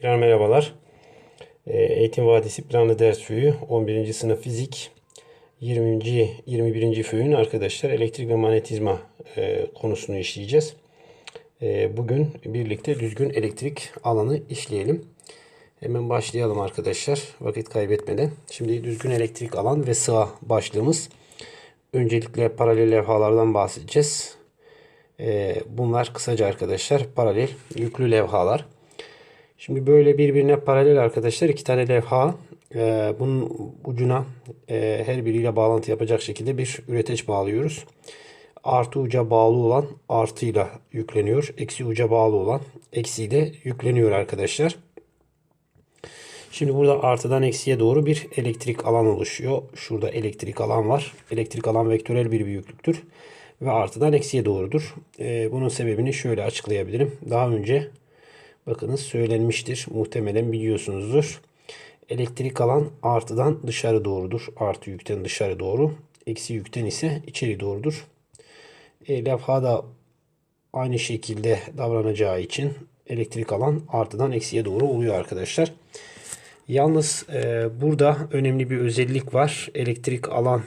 Tekrar merhabalar. Ee, Eğitim Vadisi Planlı Ders Föyü 11. sınıf fizik 20. 21. föyün arkadaşlar elektrik ve manyetizma e, konusunu işleyeceğiz. E, Bugün birlikte düzgün elektrik alanı işleyelim. Hemen başlayalım arkadaşlar vakit kaybetmeden. Şimdi düzgün elektrik alan ve sığa başlığımız. Öncelikle paralel levhalardan bahsedeceğiz. E, Bunlar kısaca arkadaşlar paralel yüklü levhalar. Şimdi böyle birbirine paralel arkadaşlar iki tane levha e, bunun ucuna e, her biriyle bağlantı yapacak şekilde bir üreteç bağlıyoruz. Artı uca bağlı olan artıyla yükleniyor. Eksi uca bağlı olan eksiyle yükleniyor arkadaşlar. Şimdi burada artıdan eksiye doğru bir elektrik alan oluşuyor. Şurada elektrik alan var. Elektrik alan vektörel bir büyüklüktür. Ve artıdan eksiye doğrudur. E, bunun sebebini şöyle açıklayabilirim. Daha önce bakınız söylenmiştir. Muhtemelen biliyorsunuzdur. Elektrik alan artıdan dışarı doğrudur. Artı yükten dışarı doğru. Eksi yükten ise içeri doğrudur. E, levha da aynı şekilde davranacağı için elektrik alan artıdan eksiye doğru oluyor arkadaşlar. Yalnız e, burada önemli bir özellik var. Elektrik alan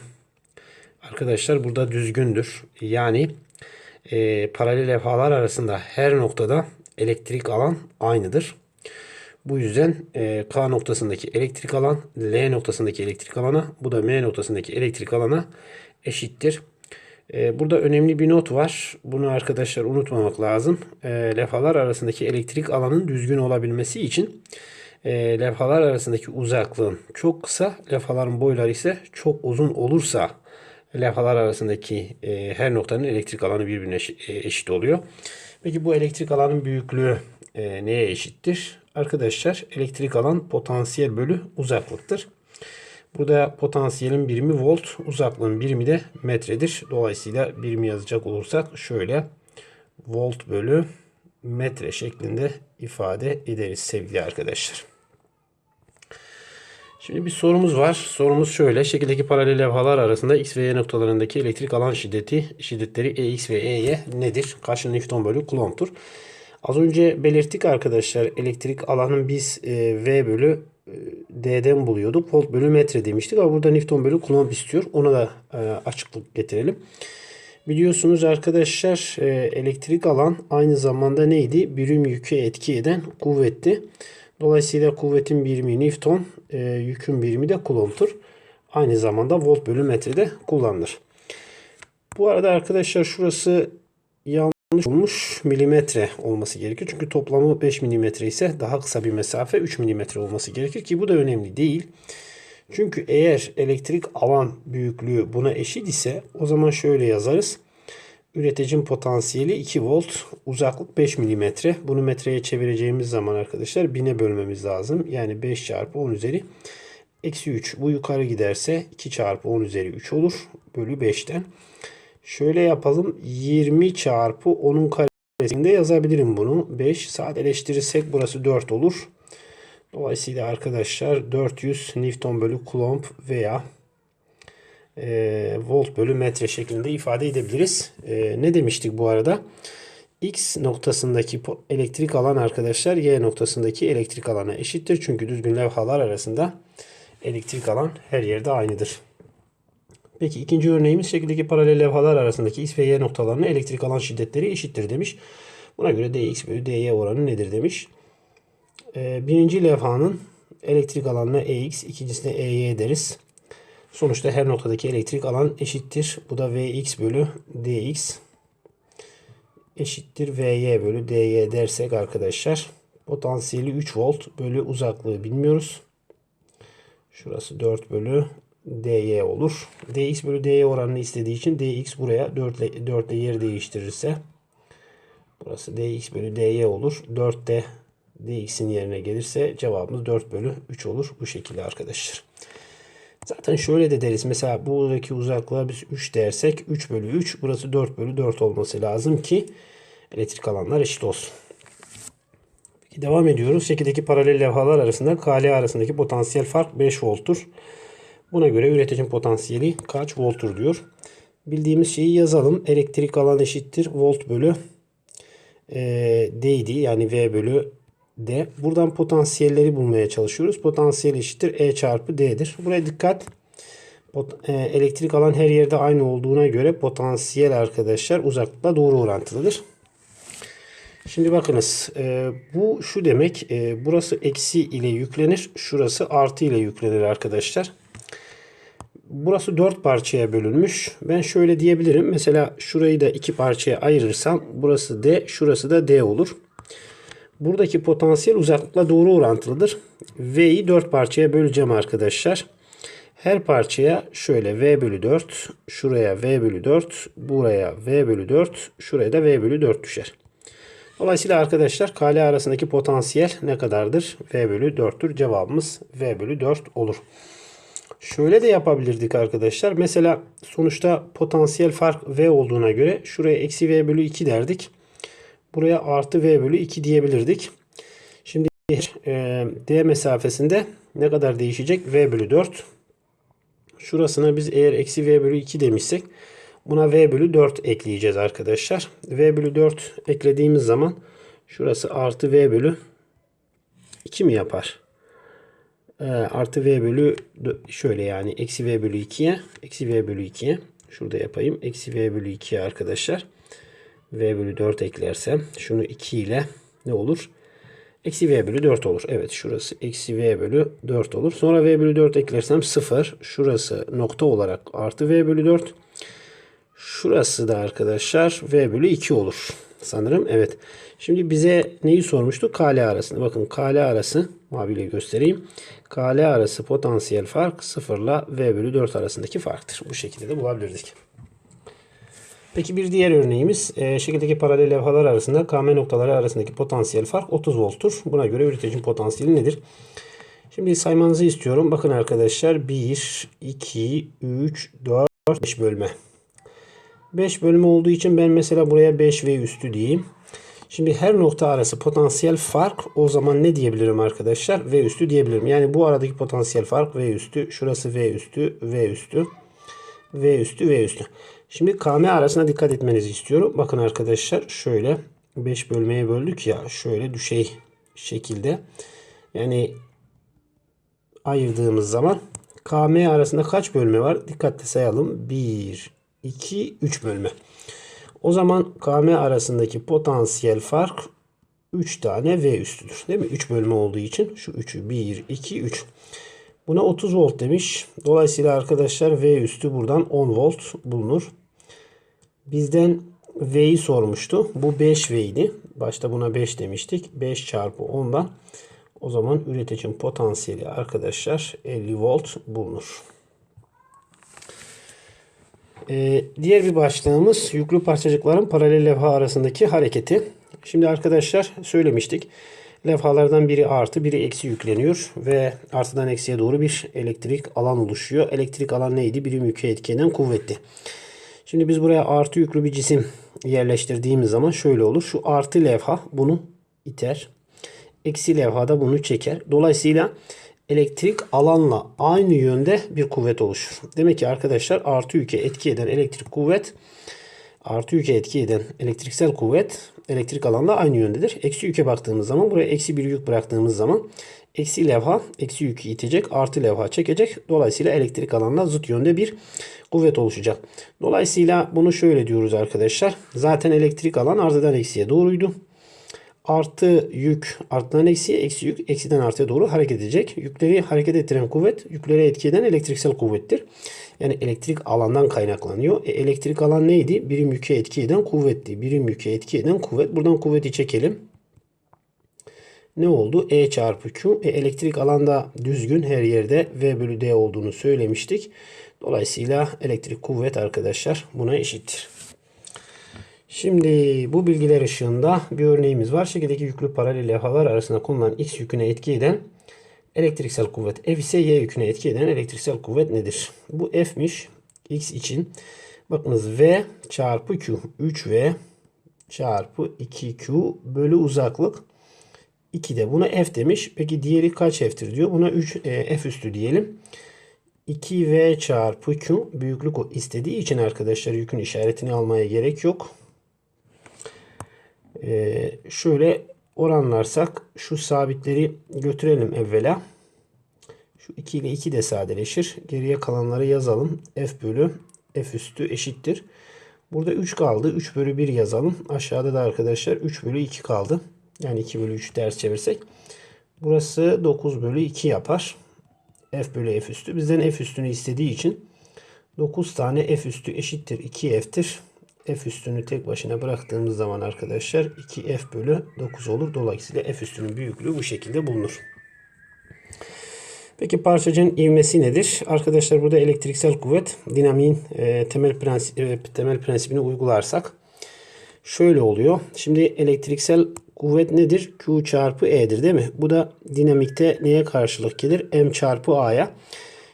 arkadaşlar burada düzgündür. Yani e, paralel levhalar arasında her noktada elektrik alan aynıdır. Bu yüzden e, K noktasındaki elektrik alan L noktasındaki elektrik alana bu da M noktasındaki elektrik alana eşittir. E, burada önemli bir not var. Bunu arkadaşlar unutmamak lazım. E, levhalar arasındaki elektrik alanın düzgün olabilmesi için e, levhalar arasındaki uzaklığın çok kısa, levhaların boyları ise çok uzun olursa levhalar arasındaki e, her noktanın elektrik alanı birbirine eşit oluyor. Peki bu elektrik alanın büyüklüğü e, neye eşittir? Arkadaşlar elektrik alan potansiyel bölü uzaklıktır. Burada potansiyelin birimi volt, uzaklığın birimi de metredir. Dolayısıyla birimi yazacak olursak şöyle volt bölü metre şeklinde ifade ederiz sevgili arkadaşlar. Şimdi bir sorumuz var. Sorumuz şöyle. Şekildeki paralel levhalar arasında X ve Y noktalarındaki elektrik alan şiddeti, şiddetleri EX ve EY nedir? Kaç Newton bölü Coulomb'tur? Az önce belirttik arkadaşlar. Elektrik alanın biz e, V bölü e, D'den buluyorduk. Volt bölü metre demiştik ama burada Newton bölü Coulomb istiyor. Ona da e, açıklık getirelim. Biliyorsunuz arkadaşlar e, elektrik alan aynı zamanda neydi? Birim yükü etki eden kuvvetti. Dolayısıyla kuvvetin birimi Newton, e, yükün birimi de Coulomb'tur. Aynı zamanda volt bölü metrede kullanılır. Bu arada arkadaşlar şurası yanlış olmuş milimetre olması gerekiyor. Çünkü toplamı 5 milimetre ise daha kısa bir mesafe 3 milimetre olması gerekir ki bu da önemli değil. Çünkü eğer elektrik alan büyüklüğü buna eşit ise o zaman şöyle yazarız. Üreticinin potansiyeli 2 volt, uzaklık 5 mm. Bunu metreye çevireceğimiz zaman arkadaşlar 1000'e bölmemiz lazım. Yani 5 çarpı 10 üzeri eksi 3. Bu yukarı giderse 2 çarpı 10 üzeri 3 olur. Bölü 5'ten. Şöyle yapalım. 20 çarpı 10'un karesinde yazabilirim bunu. 5 sadeleştirirsek burası 4 olur. Dolayısıyla arkadaşlar 400 Newton bölü Coulomb veya e, volt bölü metre şeklinde ifade edebiliriz. E, ne demiştik bu arada? X noktasındaki elektrik alan arkadaşlar Y noktasındaki elektrik alana eşittir. Çünkü düzgün levhalar arasında elektrik alan her yerde aynıdır. Peki ikinci örneğimiz şekildeki paralel levhalar arasındaki X ve Y noktalarının elektrik alan şiddetleri eşittir demiş. Buna göre dx bölü dy oranı nedir demiş. Ee, birinci levhanın elektrik alanına ex, ikincisine ey deriz. Sonuçta her noktadaki elektrik alan eşittir. Bu da Vx bölü Dx eşittir Vy bölü Dy dersek arkadaşlar. Potansiyeli 3 volt bölü uzaklığı bilmiyoruz. Şurası 4 bölü dy olur. dx bölü dy oranını istediği için dx buraya 4 ile, 4 ile yer değiştirirse burası dx bölü dy olur. 4 de dx'in yerine gelirse cevabımız 4 bölü 3 olur. Bu şekilde arkadaşlar. Zaten şöyle de deriz. Mesela buradaki uzaklığa biz 3 dersek 3 bölü 3 burası 4 bölü 4 olması lazım ki elektrik alanlar eşit olsun. Peki devam ediyoruz. Şekildeki paralel levhalar arasında KL arasındaki potansiyel fark 5 volttur. Buna göre üreticinin potansiyeli kaç volttur diyor. Bildiğimiz şeyi yazalım. Elektrik alan eşittir volt bölü e, D'ydi. Yani V bölü D. Buradan potansiyelleri bulmaya çalışıyoruz. Potansiyel eşittir E çarpı D'dir. Buraya dikkat. E, elektrik alan her yerde aynı olduğuna göre potansiyel arkadaşlar uzaklıkla doğru orantılıdır. Şimdi bakınız e, bu şu demek e, burası eksi ile yüklenir şurası artı ile yüklenir arkadaşlar. Burası dört parçaya bölünmüş. Ben şöyle diyebilirim. Mesela şurayı da iki parçaya ayırırsam burası D şurası da D olur. Buradaki potansiyel uzaklıkla doğru orantılıdır. V'yi dört parçaya böleceğim arkadaşlar. Her parçaya şöyle V bölü 4, şuraya V bölü 4, buraya V bölü 4, şuraya da V bölü 4 düşer. Dolayısıyla arkadaşlar KL arasındaki potansiyel ne kadardır? V bölü 4'tür. Cevabımız V bölü 4 olur. Şöyle de yapabilirdik arkadaşlar. Mesela sonuçta potansiyel fark V olduğuna göre şuraya eksi V bölü 2 derdik. Buraya artı V bölü 2 diyebilirdik. Şimdi e, D mesafesinde ne kadar değişecek? V bölü 4. Şurasına biz eğer eksi V bölü 2 demişsek buna V bölü 4 ekleyeceğiz arkadaşlar. V bölü 4 eklediğimiz zaman şurası artı V bölü 2 mi yapar? E, artı V bölü şöyle yani eksi V bölü 2'ye eksi V bölü 2'ye şurada yapayım. Eksi V bölü 2'ye arkadaşlar. V bölü 4 eklersem şunu 2 ile ne olur? Eksi V bölü 4 olur. Evet şurası eksi V bölü 4 olur. Sonra V bölü 4 eklersem 0. Şurası nokta olarak artı V bölü 4. Şurası da arkadaşlar V bölü 2 olur. Sanırım evet. Şimdi bize neyi sormuştu? KL arasını. Bakın KL arası maviyle göstereyim. KL arası potansiyel fark 0 ile V bölü 4 arasındaki farktır. Bu şekilde de bulabilirdik. Peki bir diğer örneğimiz e, şekildeki paralel levhalar arasında KM noktaları arasındaki potansiyel fark 30 volttur. Buna göre üreticinin potansiyeli nedir? Şimdi saymanızı istiyorum. Bakın arkadaşlar 1, 2, 3, 4, 5 bölme. 5 bölme olduğu için ben mesela buraya 5 ve üstü diyeyim. Şimdi her nokta arası potansiyel fark o zaman ne diyebilirim arkadaşlar? V üstü diyebilirim. Yani bu aradaki potansiyel fark V üstü. Şurası V üstü, V üstü, V üstü, V üstü. Şimdi KM arasına dikkat etmenizi istiyorum. Bakın arkadaşlar şöyle 5 bölmeye böldük ya şöyle düşey şekilde. Yani ayırdığımız zaman KM arasında kaç bölme var? Dikkatli sayalım. 1, 2, 3 bölme. O zaman KM arasındaki potansiyel fark 3 tane V üstüdür. Değil mi? 3 bölme olduğu için şu 3'ü 1, 2, 3. Buna 30 volt demiş. Dolayısıyla arkadaşlar V üstü buradan 10 volt bulunur. Bizden V'yi sormuştu. Bu 5 V'ydi. Başta buna 5 demiştik. 5 çarpı 10'dan o zaman üreticinin potansiyeli arkadaşlar 50 volt bulunur. Ee, diğer bir başlığımız yüklü parçacıkların paralel levha arasındaki hareketi. Şimdi arkadaşlar söylemiştik. Levhalardan biri artı biri eksi yükleniyor ve artıdan eksiye doğru bir elektrik alan oluşuyor. Elektrik alan neydi? Birim yükü etkilenen kuvvetti. Şimdi biz buraya artı yüklü bir cisim yerleştirdiğimiz zaman şöyle olur. Şu artı levha bunu iter. Eksi levha da bunu çeker. Dolayısıyla elektrik alanla aynı yönde bir kuvvet oluşur. Demek ki arkadaşlar artı yüke etki eden elektrik kuvvet artı yüke etki eden elektriksel kuvvet elektrik alanla aynı yöndedir. Eksi yüke baktığımız zaman buraya eksi bir yük bıraktığımız zaman eksi levha eksi yükü itecek artı levha çekecek. Dolayısıyla elektrik alanla zıt yönde bir kuvvet oluşacak. Dolayısıyla bunu şöyle diyoruz arkadaşlar. Zaten elektrik alan artıdan eksiye doğruydu. Artı yük arttan eksiye, eksi yük eksiden artıya doğru hareket edecek. Yükleri hareket ettiren kuvvet, yükleri etki eden elektriksel kuvvettir. Yani elektrik alandan kaynaklanıyor. E, elektrik alan neydi? Birim yüke etki eden kuvvetti. Birim yüke etki eden kuvvet. Buradan kuvveti çekelim. Ne oldu? E çarpı Q. E, elektrik alanda düzgün her yerde V bölü D olduğunu söylemiştik. Dolayısıyla elektrik kuvvet arkadaşlar buna eşittir. Şimdi bu bilgiler ışığında bir örneğimiz var. Şekildeki yüklü paralel levhalar arasında konulan X yüküne etki eden elektriksel kuvvet. F ise Y yüküne etki eden elektriksel kuvvet nedir? Bu F'miş. X için. Bakınız V çarpı Q. 3V çarpı 2Q bölü uzaklık. 2 de buna F demiş. Peki diğeri kaç F'tir diyor. Buna 3 e, F üstü diyelim. 2V çarpı Q büyüklük o istediği için arkadaşlar yükün işaretini almaya gerek yok. Ee, şöyle oranlarsak şu sabitleri götürelim evvela. Şu 2 ile 2 de sadeleşir. Geriye kalanları yazalım. F bölü F üstü eşittir. Burada 3 kaldı. 3 bölü 1 yazalım. Aşağıda da arkadaşlar 3 bölü 2 kaldı. Yani 2 bölü 3 ters çevirsek. Burası 9 bölü 2 yapar. F bölü F üstü. Bizden F üstünü istediği için 9 tane F üstü eşittir 2F'tir. F üstünü tek başına bıraktığımız zaman arkadaşlar 2F bölü 9 olur. Dolayısıyla F üstünün büyüklüğü bu şekilde bulunur. Peki parçacığın ivmesi nedir? Arkadaşlar burada elektriksel kuvvet dinamiğin e, temel, prensip, e, temel prensibini uygularsak şöyle oluyor. Şimdi elektriksel kuvvet nedir? Q çarpı E'dir değil mi? Bu da dinamikte neye karşılık gelir? M çarpı A'ya.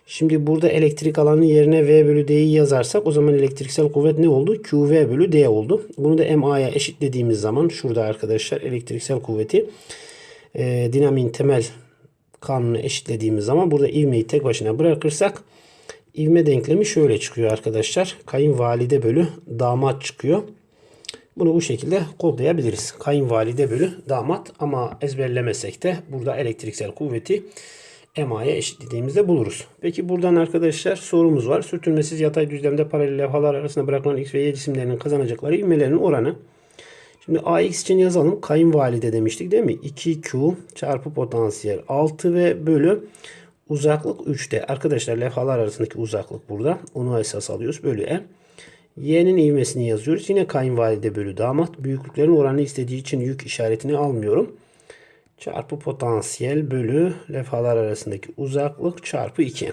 Şimdi burada elektrik alanı yerine V bölü D'yi yazarsak o zaman elektriksel kuvvet ne oldu? QV bölü D oldu. Bunu da MA'ya eşitlediğimiz zaman şurada arkadaşlar elektriksel kuvveti e, dinamiğin temel kanunu eşitlediğimiz zaman burada ivmeyi tek başına bırakırsak ivme denklemi şöyle çıkıyor arkadaşlar. Kayınvalide bölü damat çıkıyor. Bunu bu şekilde kodlayabiliriz. Kayınvalide bölü damat ama ezberlemesek de burada elektriksel kuvveti MA'ya eşitlediğimizde buluruz. Peki buradan arkadaşlar sorumuz var. Sürtünmesiz yatay düzlemde paralel levhalar arasında bırakılan X ve Y cisimlerinin kazanacakları ivmelerinin oranı. Şimdi AX için yazalım. Kayınvalide demiştik değil mi? 2Q çarpı potansiyel 6 ve bölü uzaklık 3'te. Arkadaşlar levhalar arasındaki uzaklık burada. Onu esas alıyoruz. Bölü E. Y'nin ivmesini yazıyoruz. Yine kayınvalide bölü damat. Büyüklüklerin oranı istediği için yük işaretini almıyorum. Çarpı potansiyel bölü levhalar arasındaki uzaklık çarpı 2.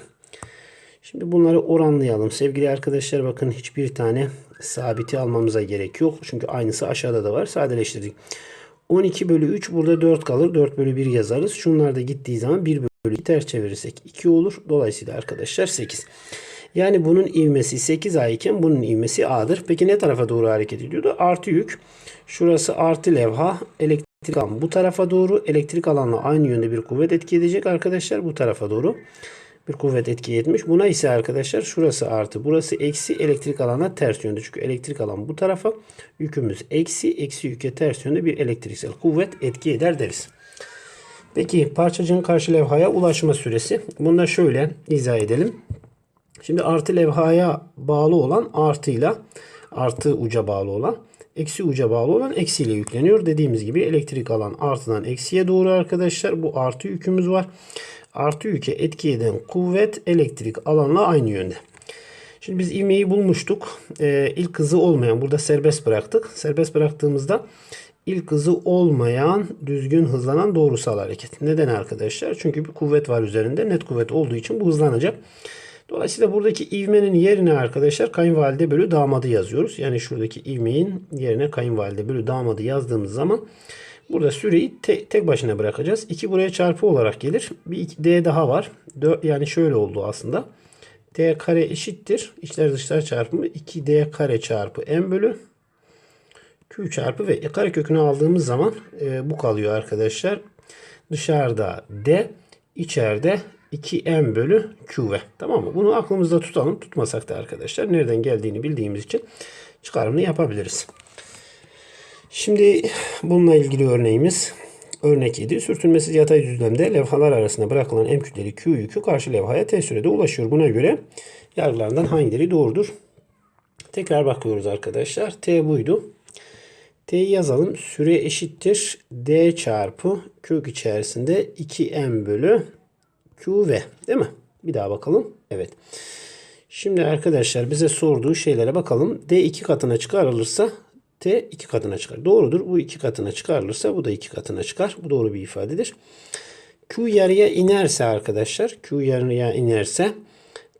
Şimdi bunları oranlayalım. Sevgili arkadaşlar bakın hiçbir tane sabiti almamıza gerek yok. Çünkü aynısı aşağıda da var. Sadeleştirdik. 12 bölü 3 burada 4 kalır. 4 bölü 1 yazarız. Şunlar da gittiği zaman 1 bölü 2 ters çevirirsek 2 olur. Dolayısıyla arkadaşlar 8. Yani bunun ivmesi 8A iken bunun ivmesi A'dır. Peki ne tarafa doğru hareket ediyordu? Artı yük. Şurası artı levha. Elektrik alan bu tarafa doğru. Elektrik alanla aynı yönde bir kuvvet etki edecek arkadaşlar. Bu tarafa doğru bir kuvvet etki etmiş. Buna ise arkadaşlar şurası artı burası eksi elektrik alana ters yönde. Çünkü elektrik alan bu tarafa yükümüz eksi eksi yüke ters yönde bir elektriksel kuvvet etki eder deriz. Peki parçacığın karşı levhaya ulaşma süresi. Bunu da şöyle izah edelim. Şimdi artı levhaya bağlı olan artıyla artı uca bağlı olan eksi uca bağlı olan eksiyle yükleniyor. Dediğimiz gibi elektrik alan artıdan eksiye doğru arkadaşlar. Bu artı yükümüz var artı yüke etki eden kuvvet elektrik alanla aynı yönde. Şimdi biz ivmeyi bulmuştuk. Ee, ilk hızı olmayan burada serbest bıraktık. Serbest bıraktığımızda ilk hızı olmayan düzgün hızlanan doğrusal hareket. Neden arkadaşlar? Çünkü bir kuvvet var üzerinde. Net kuvvet olduğu için bu hızlanacak. Dolayısıyla buradaki ivmenin yerine arkadaşlar kayınvalide bölü damadı yazıyoruz. Yani şuradaki ivmeyin yerine kayınvalide bölü damadı yazdığımız zaman Burada süreyi te, tek başına bırakacağız. 2 buraya çarpı olarak gelir. Bir iki, D daha var. 4, yani şöyle oldu aslında. D kare eşittir. İçler dışlar çarpımı 2D kare çarpı M bölü Q çarpı V. E, kare kökünü aldığımız zaman e, bu kalıyor arkadaşlar. Dışarıda D, içeride 2M bölü QV. Tamam mı? Bunu aklımızda tutalım. Tutmasak da arkadaşlar nereden geldiğini bildiğimiz için çıkarımını yapabiliriz. Şimdi bununla ilgili örneğimiz örnek 7. Sürtünmesiz yatay düzlemde levhalar arasında bırakılan M kütleli Q yükü karşı levhaya T sürede ulaşıyor. Buna göre yargılardan hangileri doğrudur? Tekrar bakıyoruz arkadaşlar. T buydu. T'yi yazalım. Süre eşittir. D çarpı kök içerisinde 2M bölü QV. Değil mi? Bir daha bakalım. Evet. Şimdi arkadaşlar bize sorduğu şeylere bakalım. D iki katına çıkarılırsa T iki katına çıkar. Doğrudur. Bu iki katına çıkarılırsa bu da iki katına çıkar. Bu doğru bir ifadedir. Q yarıya inerse arkadaşlar Q yarıya inerse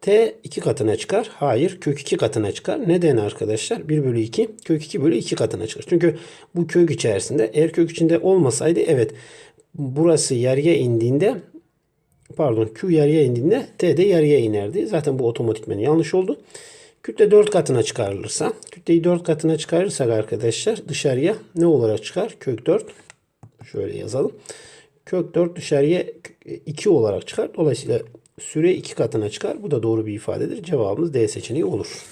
T iki katına çıkar. Hayır kök iki katına çıkar. Neden arkadaşlar? 1 bölü 2 kök 2 bölü 2 katına çıkar. Çünkü bu kök içerisinde eğer kök içinde olmasaydı evet burası yarıya indiğinde pardon Q yarıya indiğinde T de yarıya inerdi. Zaten bu otomatikmen yanlış oldu. Kütle 4 katına çıkarılırsa, kütleyi 4 katına çıkarırsak arkadaşlar dışarıya ne olarak çıkar? Kök 4. Şöyle yazalım. Kök 4 dışarıya 2 olarak çıkar. Dolayısıyla süre 2 katına çıkar. Bu da doğru bir ifadedir. Cevabımız D seçeneği olur.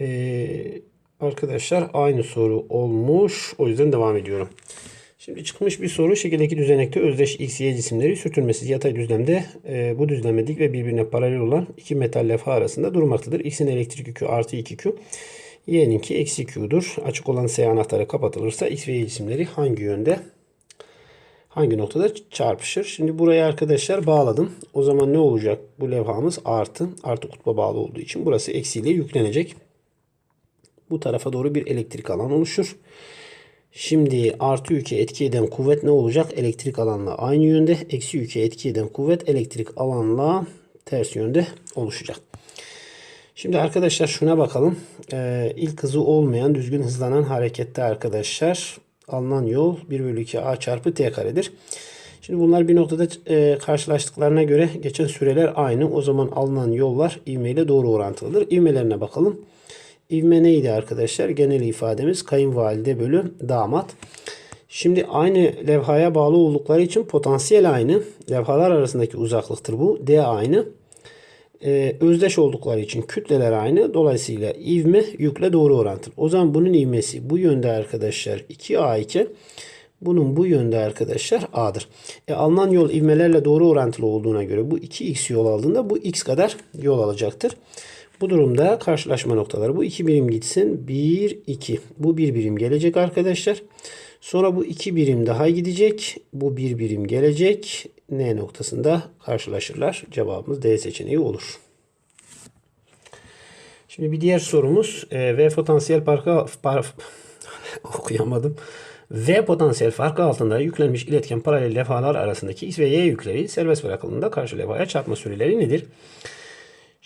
Ee, arkadaşlar aynı soru olmuş. O yüzden devam ediyorum. Şimdi çıkmış bir soru şekildeki düzenekte özdeş x, y cisimleri sürtünmesiz yatay düzlemde e, bu düzlemde dik ve birbirine paralel olan iki metal levha arasında durmaktadır. X'in elektrik yükü artı 2Q, Y'ninki eksi Q'dur. Açık olan S anahtarı kapatılırsa X ve Y cisimleri hangi yönde hangi noktada çarpışır? Şimdi buraya arkadaşlar bağladım. O zaman ne olacak? Bu levhamız artı. Artı kutba bağlı olduğu için burası eksiyle yüklenecek. Bu tarafa doğru bir elektrik alan oluşur. Şimdi artı yüke etki eden kuvvet ne olacak? Elektrik alanla aynı yönde. Eksi yüke etki eden kuvvet elektrik alanla ters yönde oluşacak. Şimdi arkadaşlar şuna bakalım. Ee, ilk hızı olmayan düzgün hızlanan harekette arkadaşlar alınan yol 1 bölü 2 a çarpı t karedir. Şimdi bunlar bir noktada e, karşılaştıklarına göre geçen süreler aynı. O zaman alınan yollar ivme ile doğru orantılıdır. İvmelerine bakalım. İvme neydi arkadaşlar? Genel ifademiz kayınvalide bölü damat. Şimdi aynı levhaya bağlı oldukları için potansiyel aynı. Levhalar arasındaki uzaklıktır bu. D aynı. Ee, özdeş oldukları için kütleler aynı. Dolayısıyla ivme yükle doğru orantılı. O zaman bunun ivmesi bu yönde arkadaşlar 2A iken bunun bu yönde arkadaşlar A'dır. E, alınan yol ivmelerle doğru orantılı olduğuna göre bu 2x yol aldığında bu x kadar yol alacaktır. Bu durumda karşılaşma noktaları bu iki birim gitsin. 1, 2. Bu bir birim gelecek arkadaşlar. Sonra bu iki birim daha gidecek. Bu bir birim gelecek. N noktasında karşılaşırlar. Cevabımız D seçeneği olur. Şimdi bir diğer sorumuz e, V potansiyel farkı par, okuyamadım. V potansiyel farkı altında yüklenmiş iletken paralel levhalar arasındaki X ve Y yükleri serbest bırakıldığında karşı levhaya çarpma süreleri nedir?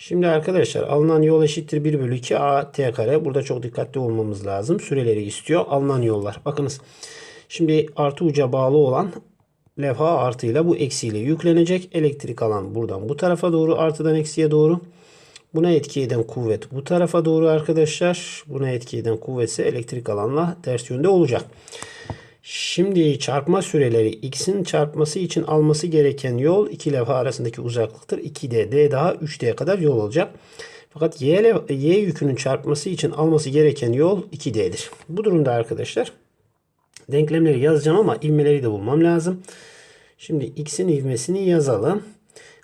Şimdi arkadaşlar alınan yol eşittir 1 bölü 2 a t kare. Burada çok dikkatli olmamız lazım. Süreleri istiyor. Alınan yollar. Bakınız. Şimdi artı uca bağlı olan levha artıyla bu eksiyle yüklenecek. Elektrik alan buradan bu tarafa doğru artıdan eksiye doğru. Buna etki eden kuvvet bu tarafa doğru arkadaşlar. Buna etki eden kuvvet ise elektrik alanla ters yönde olacak. Şimdi çarpma süreleri x'in çarpması için alması gereken yol iki levha arasındaki uzaklıktır. 2d, d daha 3d'ye kadar yol olacak. Fakat y, y yükünün çarpması için alması gereken yol 2d'dir. Bu durumda arkadaşlar denklemleri yazacağım ama ivmeleri de bulmam lazım. Şimdi x'in ivmesini yazalım.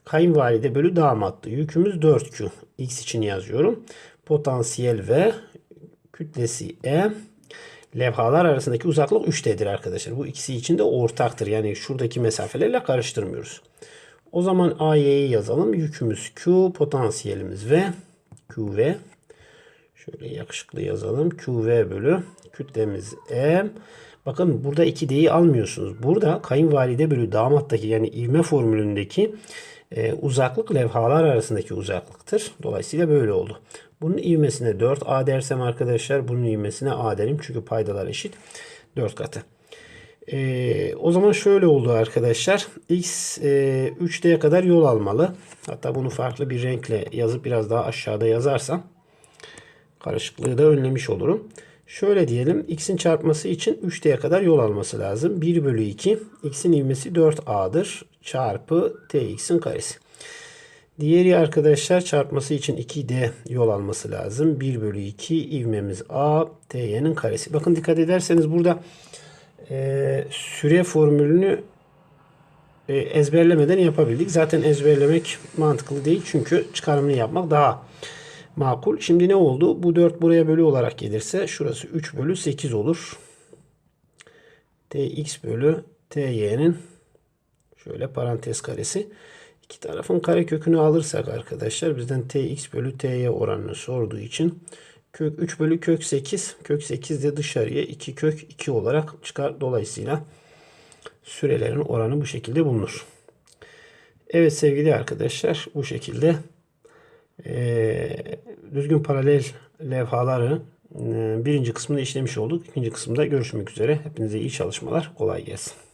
Kayınvalide bölü damattı. Yükümüz 4q. x için yazıyorum. Potansiyel ve kütlesi e levhalar arasındaki uzaklık 3D'dir arkadaşlar. Bu ikisi için de ortaktır. Yani şuradaki mesafelerle karıştırmıyoruz. O zaman AY'yi yazalım. Yükümüz Q, potansiyelimiz V. QV. Şöyle yakışıklı yazalım. QV bölü kütlemiz M. Bakın burada 2D'yi almıyorsunuz. Burada kayınvalide bölü damattaki yani ivme formülündeki e, uzaklık levhalar arasındaki uzaklıktır. Dolayısıyla böyle oldu. Bunun ivmesine 4A dersem arkadaşlar bunun ivmesine A derim. Çünkü paydalar eşit. 4 katı. Ee, o zaman şöyle oldu arkadaşlar. X e, 3D'ye kadar yol almalı. Hatta bunu farklı bir renkle yazıp biraz daha aşağıda yazarsam karışıklığı da önlemiş olurum. Şöyle diyelim. X'in çarpması için 3D'ye kadar yol alması lazım. 1 bölü 2. X'in ivmesi 4A'dır. Çarpı TX'in karesi. Diğeri arkadaşlar çarpması için 2D yol alması lazım. 1 bölü 2 ivmemiz A. TY'nin karesi. Bakın dikkat ederseniz burada e, süre formülünü e, ezberlemeden yapabildik. Zaten ezberlemek mantıklı değil. Çünkü çıkarımını yapmak daha makul. Şimdi ne oldu? Bu 4 buraya bölü olarak gelirse şurası 3 bölü 8 olur. Tx bölü Ty'nin şöyle parantez karesi. İki tarafın kare kökünü alırsak arkadaşlar bizden tx bölü ty oranını sorduğu için kök 3 bölü kök 8 kök 8 de dışarıya 2 kök 2 olarak çıkar. Dolayısıyla sürelerin oranı bu şekilde bulunur. Evet sevgili arkadaşlar bu şekilde e, düzgün paralel levhaları e, birinci kısmını işlemiş olduk. İkinci kısımda görüşmek üzere. Hepinize iyi çalışmalar. Kolay gelsin.